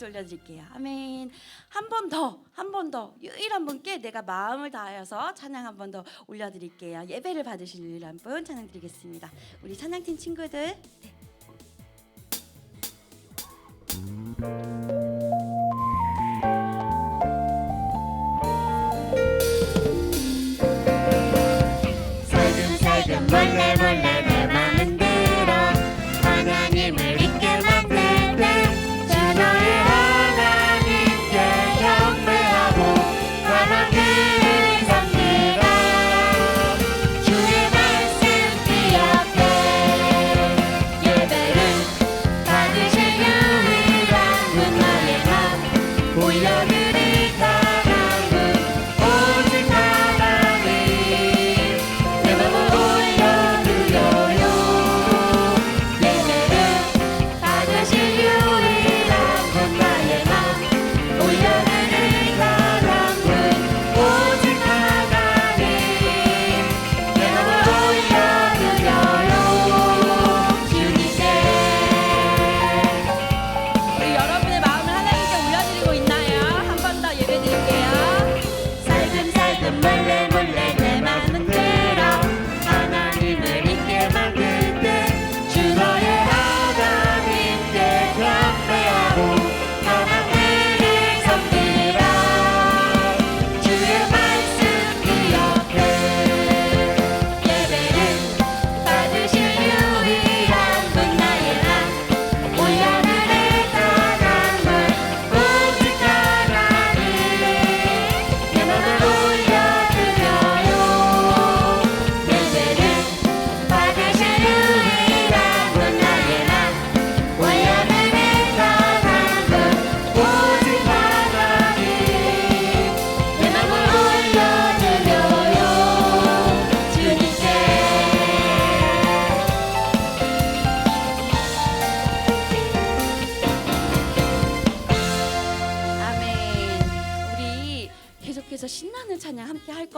박수 올려드릴게요. 아멘. 한 번 더, 한 번 더, 유일한 분께 내가 마음을 다하여서 찬양 한 번 더 올려드릴게요. 예배를 받으실 유일한 분 찬양 드리겠습니다. 우리 찬양팀 친구들. 네.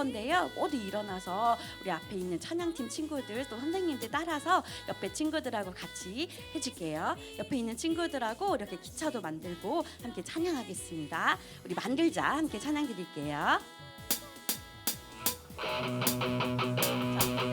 건데요. 모두 일어나서 우리 앞에 있는 찬양팀 친구들 또 선생님들 따라서 옆에 친구들하고 같이 해줄게요. 옆에 있는 친구들하고 이렇게 기차도 만들고 함께 찬양하겠습니다. 우리 만들자 함께 찬양 드릴게요. 자.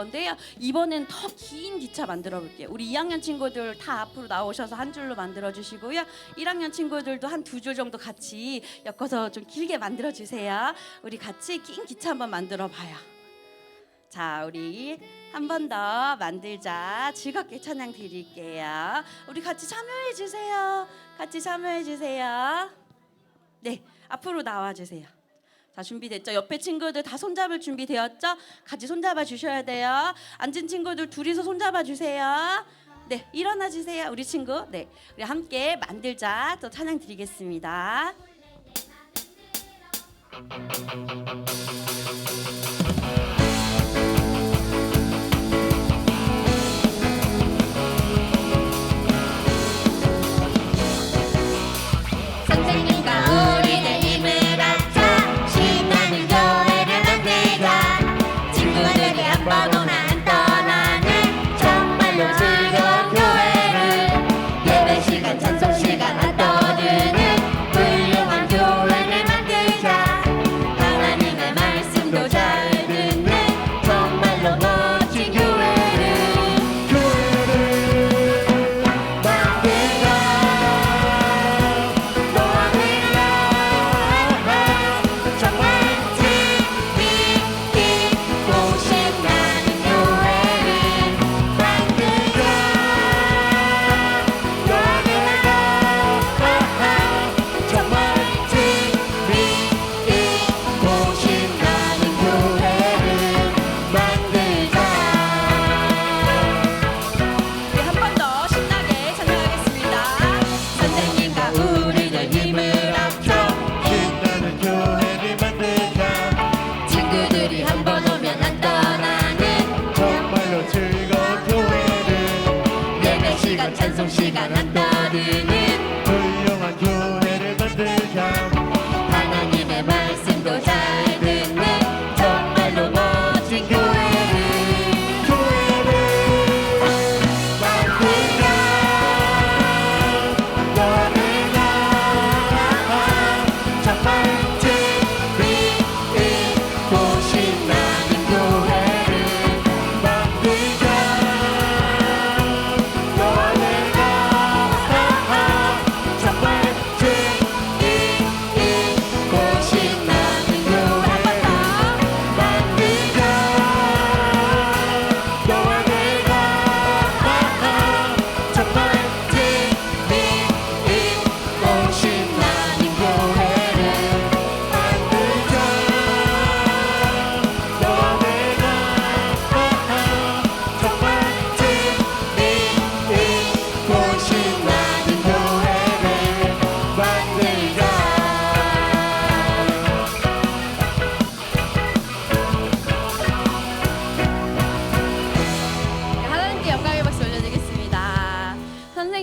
건데요. 이번엔 더 긴 기차 만들어 볼게요. 우리 2학년 친구들 다 앞으로 나오셔서 한 줄로 만들어 주시고요. 1학년 친구들도 한 두 줄 정도 같이 엮어서 좀 길게 만들어 주세요. 우리 같이 긴 기차 한번 만들어 봐요. 자, 우리 한 번 더 만들자. 즐겁게 찬양 드릴게요. 우리 같이 참여해 주세요. 같이 참여해 주세요. 네, 앞으로 나와 주세요. 자, 준비됐죠? 옆에 친구들 다 손잡을 준비되었죠? 같이 손잡아 주셔야 돼요. 앉은 친구들 둘이서 손잡아 주세요. 네, 일어나 주세요. 우리 친구. 네. 우리 함께 만들자. 또 찬양 드리겠습니다.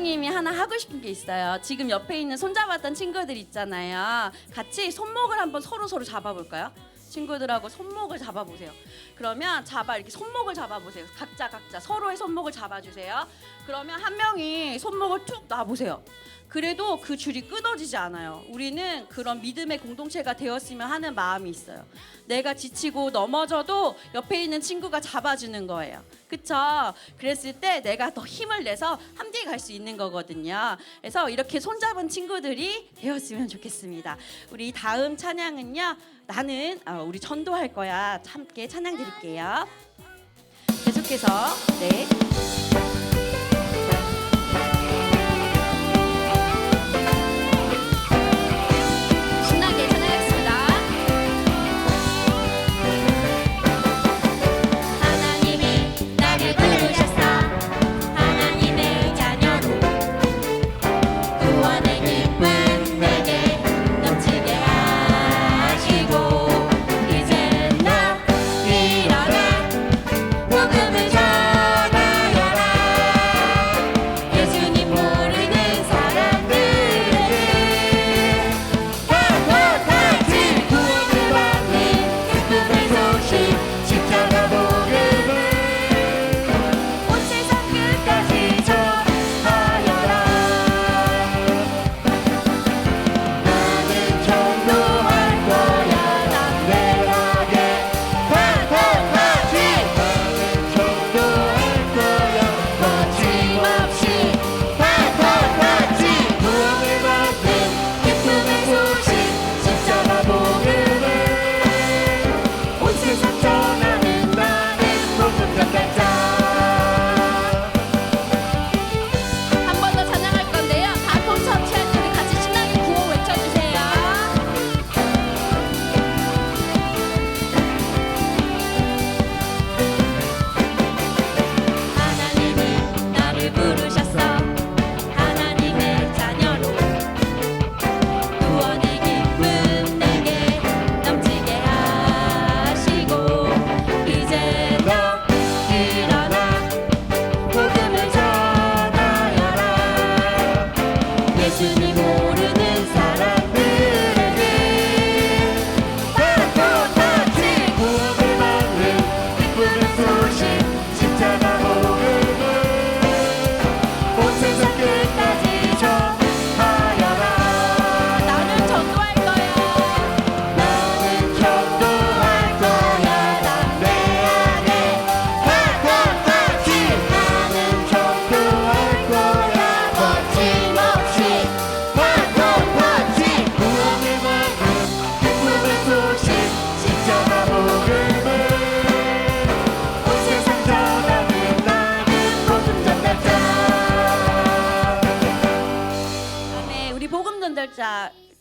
선생님이 하나 하고 싶은 게 있어요. 지금 옆에 있는 손잡았던 친구들 있잖아요. 같이 손목을 한번 서로 서로 잡아볼까요? 친구들하고 손목을 잡아보세요. 그러면 잡아 이렇게 손목을 잡아보세요. 각자 각자 서로의 손목을 잡아주세요. 그러면 한 명이 손목을 툭 놔보세요. 그래도 그 줄이 끊어지지 않아요. 우리는 그런 믿음의 공동체가 되었으면 하는 마음이 있어요. 내가 지치고 넘어져도 옆에 있는 친구가 잡아주는 거예요. 그쵸? 그랬을 때 내가 더 힘을 내서 함께 갈 수 있는 거거든요. 그래서 이렇게 손잡은 친구들이 되었으면 좋겠습니다. 우리 다음 찬양은요. 나는 어, 우리 전도할 거야. 함께 찬양 드릴게요. 계속해서 네.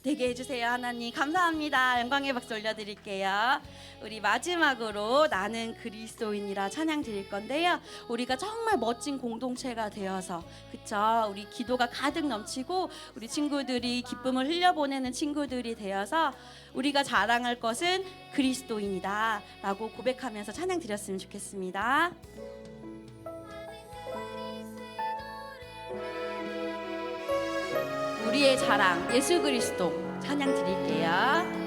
되게 해주세요. 하나님 감사합니다. 영광의 박수 올려드릴게요. 우리 마지막으로 나는 그리스도인이라 찬양 드릴 건데요. 우리가 정말 멋진 공동체가 되어서 그쵸? 우리 기도가 가득 넘치고 우리 친구들이 기쁨을 흘려보내는 친구들이 되어서 우리가 자랑할 것은 그리스도인이다 라고 고백하면서 찬양 드렸으면 좋겠습니다 우리의 자랑 예수 그리스도 찬양 드릴게요.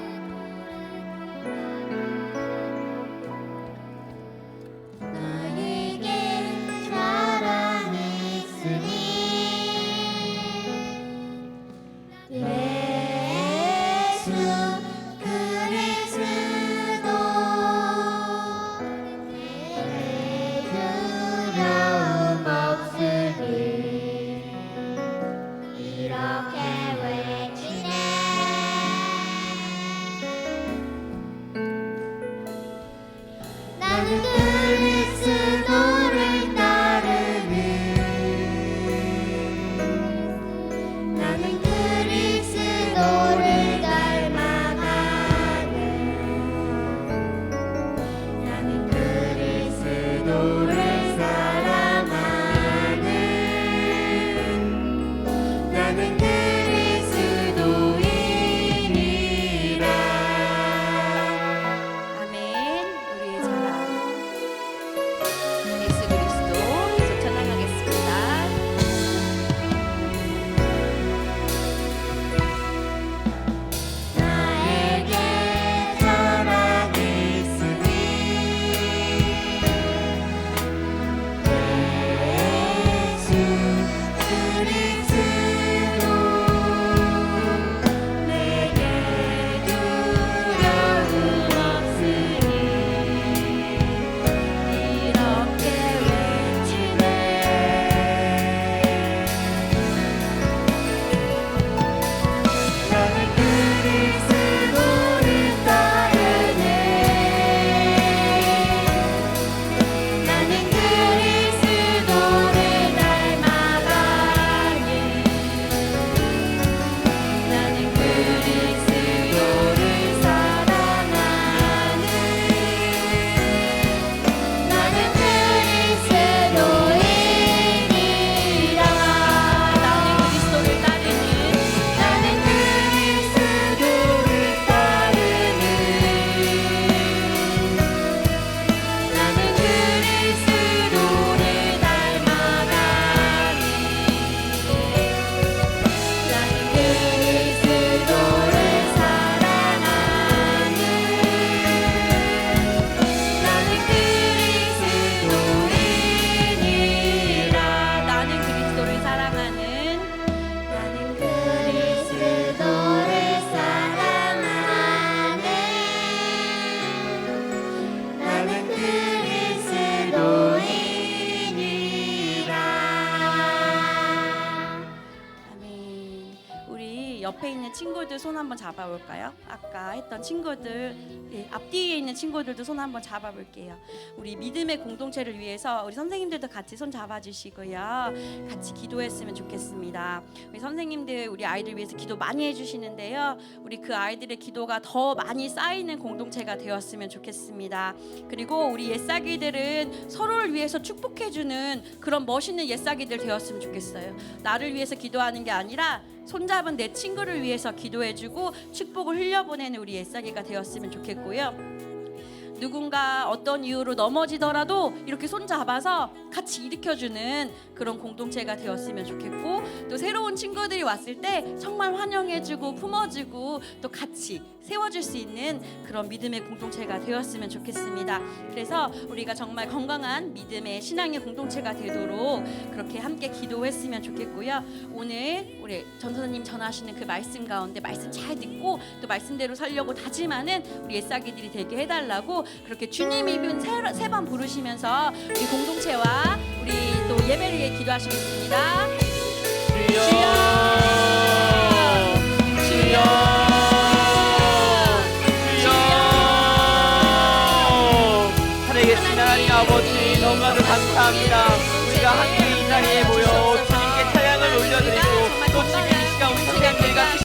옆에 있는 친구들 손 한번 잡아볼까요? 아까 했던 친구들 예, 앞뒤에 있는 친구들도 손 한번 잡아볼게요. 우리 믿음의 공동체를 위해서 우리 선생님들도 같이 손 잡아주시고요. 같이 기도했으면 좋겠습니다. 우리 선생님들 우리 아이들 위해서 기도 많이 해주시는데요. 우리 그 아이들의 기도가 더 많이 쌓이는 공동체가 되었으면 좋겠습니다. 그리고 우리 옛사기들은 서로를 위해서 축복해주는 그런 멋있는 옛사기들 되었으면 좋겠어요. 나를 위해서 기도하는 게 아니라 손잡은 내 친구를 위해서 기도해주고 축복을 흘려보내는 우리 옛사기가 되었으면 좋겠고요. 누군가 어떤 이유로 넘어지더라도 이렇게 손잡아서 같이 일으켜주는 그런 공동체가 되었으면 좋겠고 또 새로운 친구들이 왔을 때 정말 환영해주고 품어주고 또 같이 세워줄 수 있는 그런 믿음의 공동체가 되었으면 좋겠습니다. 그래서 우리가 정말 건강한 믿음의 신앙의 공동체가 되도록 그렇게 함께 기도했으면 좋겠고요. 오늘 우리 전선생님 전하시는 그 말씀 가운데 말씀 잘 듣고 또 말씀대로 살려고 다짐하는 우리 옛사기들이 되게 해달라고 그렇게 주님 이름 세번 부르시면서 우리 공동체와 우리 또 예배를 위해 기도하시겠습니다. 주여 감사합니다. 우리가 함께 이 자리에 모여